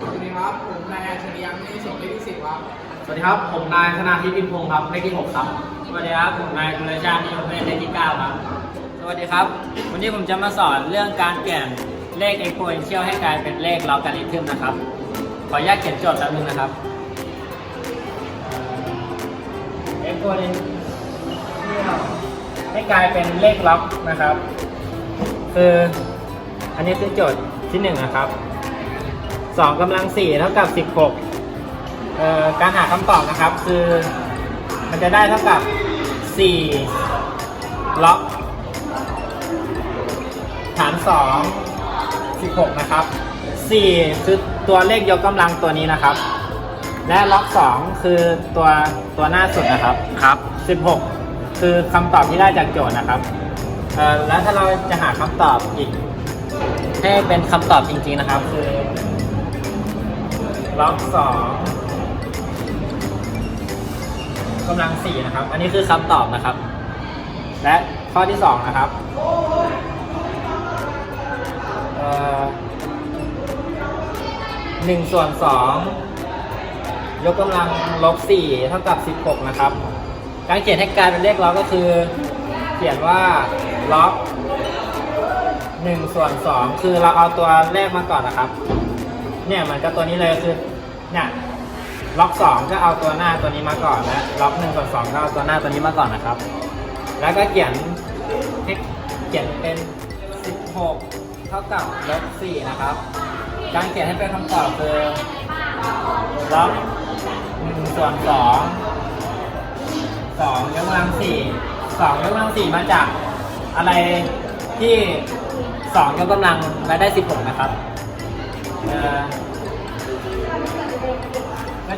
สวัสดีครับผมนายอัจฉริยะไม่ส่งเลขที่สิบครับ สวัสดีครับ ผมนายธนาทิพย์พิมพงศ์ครับเลขที่6ครับ สวัสดีครับผมนายกุลชาตินิยมเวทเลขที่9ครับ สวัสดีครับ วันนี้ผมจะมาสอนเรื่องการเปลี่ยนเลข exponential ให้กลายเป็นเลขลอการิทึมนะครับ ขออนุญาตเขียนโจทย์แป๊บนึงนะครับเอ่อ exponential ให้กลายเป็นเลขล็อกนะครับ คืออันนี้คือโจทย์ที่หนึ่งนะครับ สองกำลังสี่เท่ากับสิบหกเอ่อการหาคำตอบนะครับคือมันจะได้เท่ากับ 4 ล็อกฐาน 2 16 นะครับ 4 คือตัวเลขยกกำลังตัวนี้นะครับ และล็อก 2 คือตัวตัวหน้าสุดนะครับ ครับ 16 คือคำตอบที่ได้จากโจทย์นะครับเอ่อแล้วถ้าเราจะหาคำตอบอีกให้เป็นคำตอบจริงๆนะครับ คือ ล็อก2กำลังสี่นะครับ อันนี้คือคำตอบนะครับ และข้อที่สองนะครับเอ่อหนึ่งส่วนสองยกกำลังลบสี่เท่ากับสิบหกนะครับ การเขียนให้กลายเป็นเลขล็อกก็คือ เขียนว่าล็อกหนึ่งส่วนสองคือเราเอาตัวแรกมาก่อนนะครับ เนี่ยเหมันก็ตัวนี้เลยคือ เนี่ยล็อกสองก็เอาตัวหน้าตัวนี้มาก่อนและล็อกหนึ่งส่วนสองก็เอาตัวหน้าตัวนี้มาก่อนนะครับ แล้วก็เขียนเขียนเป็น 16 เท่ากับลบ4นะครับ การเขียนให้เป็นคำตอบคือล็อก1ส่วน2 2ยกกำลัง4 2ยกกำลัง4มาจากอะไรที่ 2 ยกกำลังและได้ 16 นะครับเอ่อ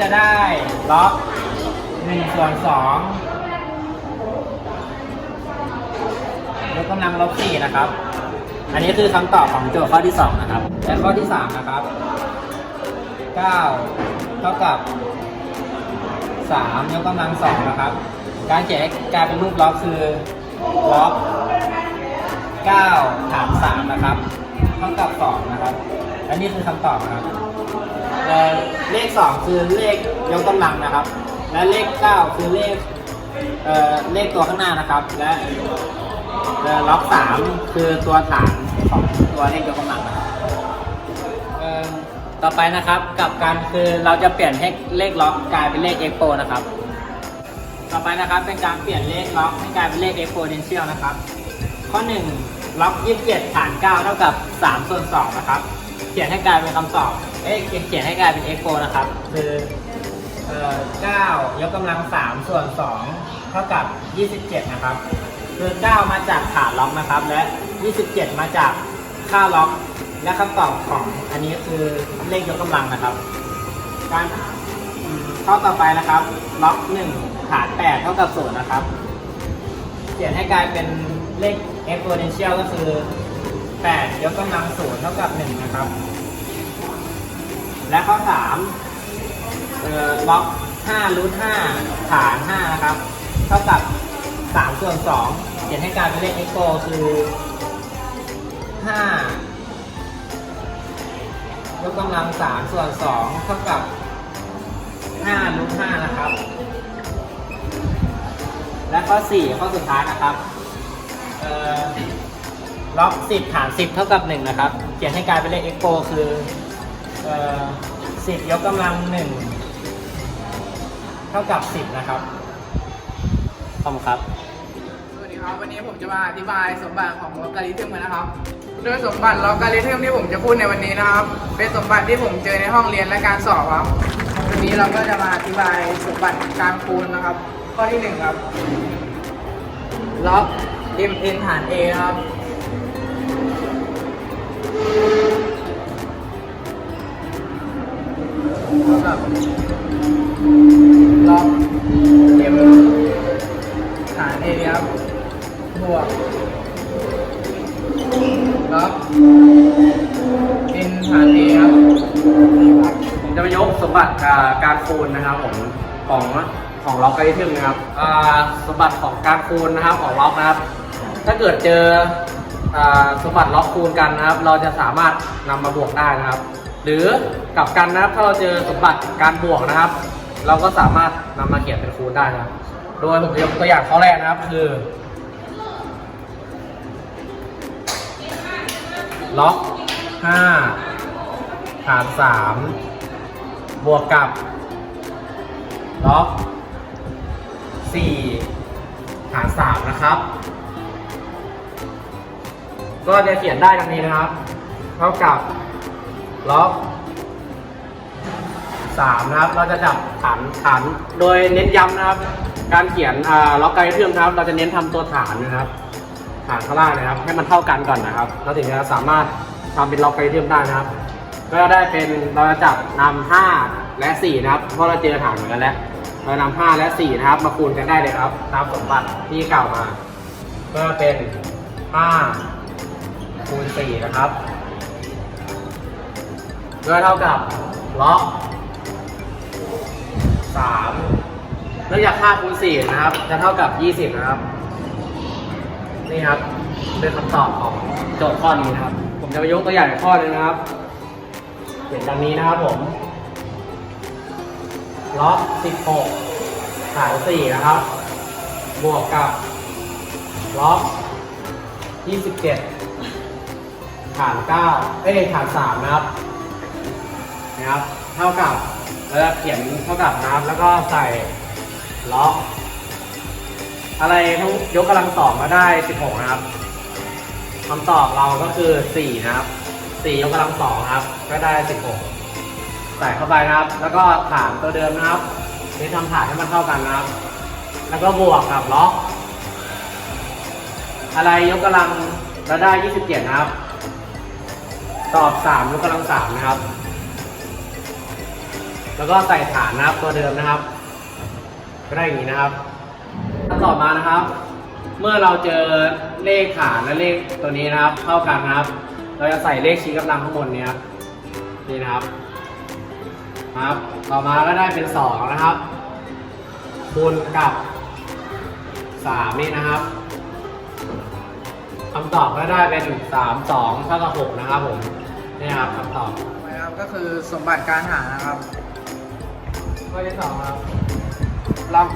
จะได้ล็อก1ส่วน2ยกกำลังลบ4นะครับ อันนี้คือคำตอบของโจทย์ข้อที่2นะครับ และข้อที่3นะครับ9เท่ากับ3ยกกำลัง2นะครับ การเขียนกลายเป็นรูปล็อกคือล็อก9ฐาน3นะครับเท่ากับ2นะครับอันนี้คือคำตอบนะครับ เอ่อเลข2คือเลขยกกำลังนะครับ และเลข9คือเลขเอ่อเลขตัวข้างหน้านะครับ และเอ่อล็อก3คือตัวฐานของตัวเลขยกกำลังนะครับเอ่อต่อไปนะครับกับการคือเราจะเปลี่ยนให้เลขล็อกกลายเป็นเลขเอ็กโปนะครับ ต่อไปนะครับเป็นการเปลี่ยนเลขล็อกให้กลายเป็นเลข exponential นะครับ ข้อ 1 ล็อก 27ฐาน 9 เท่ากับ 3 ส่วน 2 นะครับ เขียนให้กลายเป็นคำตอบเอ๊ะเขียนเขียนให้กลายเป็น expo นะครับ คือเอ่อ9ยกกำลัง 3 ส่วน 2 เท่ากับ 27 นะครับ คือ 9 มาจากฐานล็อกนะครับ และ 27 มาจากค่าล็อก และคำตอบของอันนี้คือเลขยกกำลังนะครับ การข้อต่อไปนะครับ ล็อก 1 ฐาน 8 เท่ากับ0นะครับ เขียนให้กลายเป็นเลข exponential ก็คือ 8 ยกกำลัง0เท่ากับ 1 นะครับ และข้อ3เอ่อล็อก5รูท5ฐาน 5 นะครับ เท่ากับ 3 ส่วน2เขียนให้กลายเป็นเลข expo คือ5ยกกำลัง 3 ส่วน 2 เท่ากับ5รูท5นะครับ และข้อ 4 ข้อสุดท้ายนะครับ เอ่อ ล็อก10ฐาน10เท่ากับ1นะครับ เขียนให้กลายเป็นเลข expo คือเอ่อ10ยกกำลัง1เท่ากับ10นะครับขอบคุณครับ สวัสดีครับ วันนี้ผมจะมาอธิบายสมบัติของลอการิทึมกันนะครับ โดยสมบัติลอการิทึมที่ผมจะพูดในวันนี้นะครับ เป็นสมบัติที่ผมเจอในห้องเรียนและการสอบครับ วันนี้เราก็จะมาอธิบายสมบัติการคูณนะครับ ข้อที่หนึ่งครับล็อก mn ฐาน a ครับ ของของล็อกการิทึมนะครับอ่าสมบัติของการคูณนะครับของล็อกนะครับ ถ้าเกิดเจออ่าสมบัติล็อกคูณกันนะครับ เราจะสามารถนำมาบวกได้นะครับ หรือกลับกันนะครับ ถ้าเราเจอสมบัติการบวกนะครับ เราก็สามารถนำมาเขียนเป็นคูณได้นะครับ โดยผมจะยกตัวอย่างข้อแรกนะครับคือล็อก5หาร3บวกกับ ล็อก4หาร3นะครับ ก็จะเขียนได้ดังนี้นะครับ เท่ากับล็อก3นะครับ เราจะจับฐานฐานโดยเน้นย้ำนะครับ การเขียนล็อกไกด์เทื่อมนะครับ เราจะเน้นทำตัวฐานนะครับ ฐานข้างล่างนะครับ ให้มันเท่ากันก่อนนะครับ เราถึงจะสามารถทำเป็นล็อกไกด์เทื่อมได้นะครับ ก็ได้เป็นเราจะจับนำ5และ 4 นะครับ เพราะเราเจอฐานเหมือนกันแล้ว เรานำ5และ4นะครับ มาคูณกันได้เลยครับ ตามสมบัติที่กล่าวมา ก็เป็น5คูณ4นะครับก็เท่ากับล็อก3เนื่องจาก5คูณ4นะครับ จะเท่ากับ20นะครับ นี่ครับเป็นคำตอบของโจทย์ข้อนี้นะครับ ผมจะไปยกตัวอย่างอีกข้อหนึงนะครับเป็นดังนี้นะครับผม ล็อก16ฐาน4นะครับ บวกกับ ล็อก27 ฐาน 9 เอ้ยฐาน 3 นะครับ นะครับ เท่ากับเราจะเขียนเท่ากับนะครับ แล้วก็ใส่ล็อกอะไรทั้งยกกำลังสองมาได้ 16 นะครับคำตอบเราก็คือ 4 นะครับ 4 ยกกำลังสองครับ ก็ได้ 16 ใส่เข้าไปนะครับ แล้วก็ฐานตัวเดิมนะครับนี่ทำฐานให้มันเท่ากันนะครับ แล้วก็บวกกับล็อกอะไรยกกำลังเราได้ 27 นะครับ ตอบ 3 ยกกำลัง 3 นะครับ แล้วก็ใส่ฐานนะครับตัวเดิมนะครับก็ได้อย่างนี้นะครับต่อมานะครับ เมื่อเราเจอเลขฐานและเลขตัวนี้นะครับเท่ากันนะครับ เราจะใส่เลขชี้กำลังข้างบนเนี้ยนี่นะครับ ครับ ต่อมาก็ได้เป็น 2 นะครับ คูณกับ 3 นี่นะครับคำตอบก็ได้เป็น 3 2เท่ากับ6นะครับผมนี่ครับคำตอบนะครับก็คือสมบัติการหารนะครับข้อที่สองครับล็อก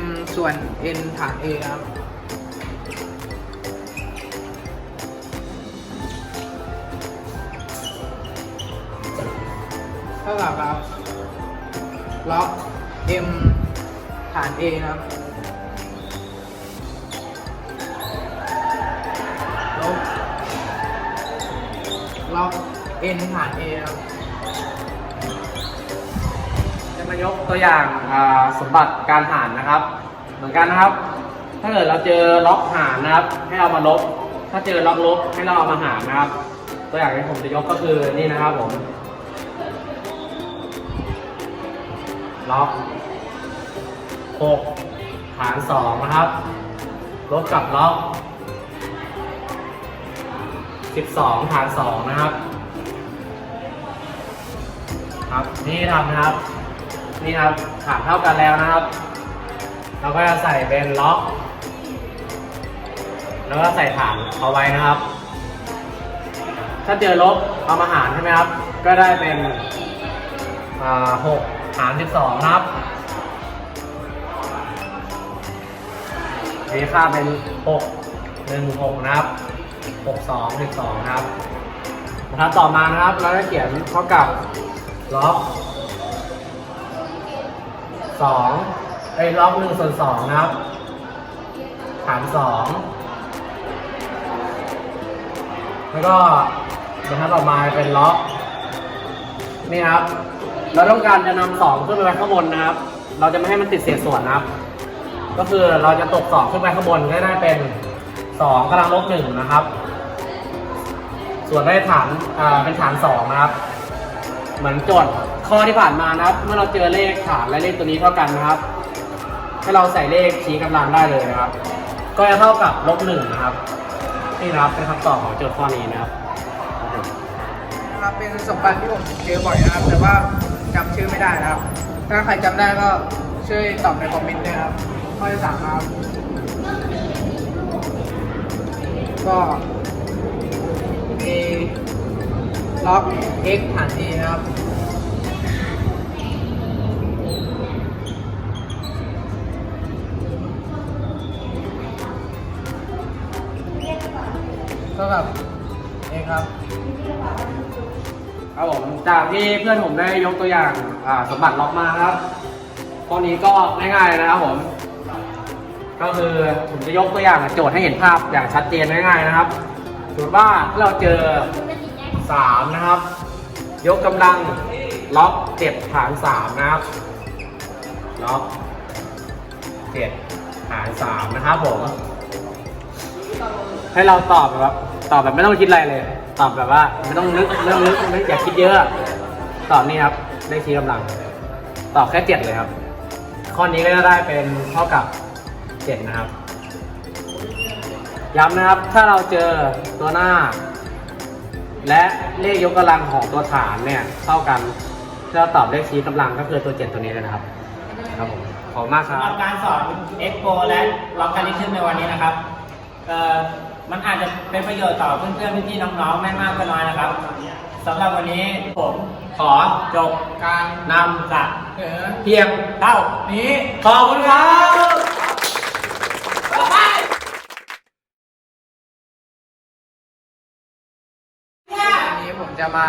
m ส่วน n ฐาน a นะครับ ท่ากับครับล็อก m ฐาน a นะครับลบล็อก n ฐาน a ครับจะมายกตัวอย่างสมบัติการหารนะครับ เหมือนกันนะครับ ถ้าเกิดเราเจอล็อกหารนะครับ ให้เอามาลบ ถ้าเจอล็อกลบให้เราเอามาหารนะครับ ตัวอย่างที่ผมจะยกก็คือนี่นะครับผม ล็อก6หาร2นะครับลบกับล็อก12หาร2นะครับ ครับนี่ทำนะครับ นี่ครับฐานเท่ากันแล้วนะครับ เราก็จะใส่เป็นล็อกแล้วก็ใส่ฐานเอาไว้นะครับ ถ้าเจอลบเอามาหารใช่ไหมครับ ก็ได้เป็นหก หารสิบสองนะครับนี่ค่าเป็นหกหนึ่งหกนะครับหกสองสิบสองนะครับนะครับต่อมานะครับ เราจะเขียนเท่ากับล็อกสองไอ้ล็อกหนึ่งส่วนสองนะครับฐานสองแล้วก็บรรทัดต่อมาเป็นล็อกนี่ครับ เราต้องการจะนำสองขึ้นไปไว้ข้างบนนะครับ เราจะไม่ให้มันติดเศษส่วนนะครับ ก็คือเราจะตกสองขึ้นไปข้างบนก็ได้เป็นสองกำลังลบหนึ่งนะครับ ส่วนได้ฐานอ่าเป็นฐานสองนะครับ เหมือนโจทย์ข้อที่ผ่านมานะครับ เมื่อเราเจอเลขฐานและเลขตัวนี้เท่ากันนะครับ ให้เราใส่เลขชี้กำลังได้เลยนะครับ ก็จะเท่ากับลบหนึ่งนะครับนี่นะครับเป็นคำตอบของโจทย์ข้อนี้นะครับนะครับเป็นสมบัติที่ผมเจอบ่อยนะครับแต่ว่า จำชื่อไม่ได้นะครับ ถ้าใครจำได้ก็ช่วยตอบในคอมเมนต์ด้วยครับ ข้อที่สามครับ ก็ a ล็อก x ผ่าน y นะครับเท่ากับ x ครับ ครับผมจากที่เพื่อนผมได้ยกตัวอย่างอ่าสมบัติล็อกมาครับข้อนี้ก็ง่ายๆนะครับผม ก็คือผมจะยกตัวอย่างโจทย์ให้เห็นภาพอย่างชัดเจนง่ายๆนะครับสมมติว่าถ้าเราเจอ 3 นะครับ ยกกำลังล็อก7ฐาน3นะครับล็อก7ฐาน3นะครับผม ให้เราตอบแบบตอบแบบไม่ต้องคิดอะไรเลย ตอบแบบว่าไม่ต้องนึกไม่ต้องนึกไม่อยากคิดเยอะ ตอบนี่ครับเลขชี้กำลัง ตอบแค่เจ็ดเลยครับ ข้อนี้ก็จะได้เป็นเท่ากับเจ็ดนะครับ ย้ำนะครับ ถ้าเราเจอตัวหน้า และเลขยกกำลังของตัวฐานเนี่ยเท่ากันถ้าเราตอบเลขชี้กำลังก็คือตัวเจ็ดตัวนี้เลยนะครับ ครับผมขอบคุณมากคสำรัหรับการสอน Expo และล็อกการิทึมในวันนี้นะครับเอ่อ มันอาจจะเป็นประโยชน์ต่อเพื่อนๆพี่ๆน้องๆไม่มากก็น้อยนะครับสำหรับวันนี้ผมขอจบการนำจากเออเพียงเท่านี้ขอบคุณครับวันนี้ผมจะมา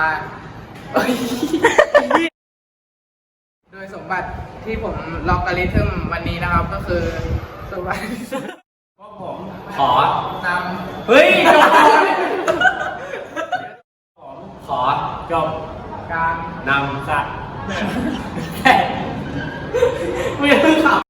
โดยสมบัติที่ผมล็อกกริทึมวันนี้นะครับก็คือสมบัติ ขอนเฮ้ยจบก่อนขอจบำการนำจากไม่ต้องขับ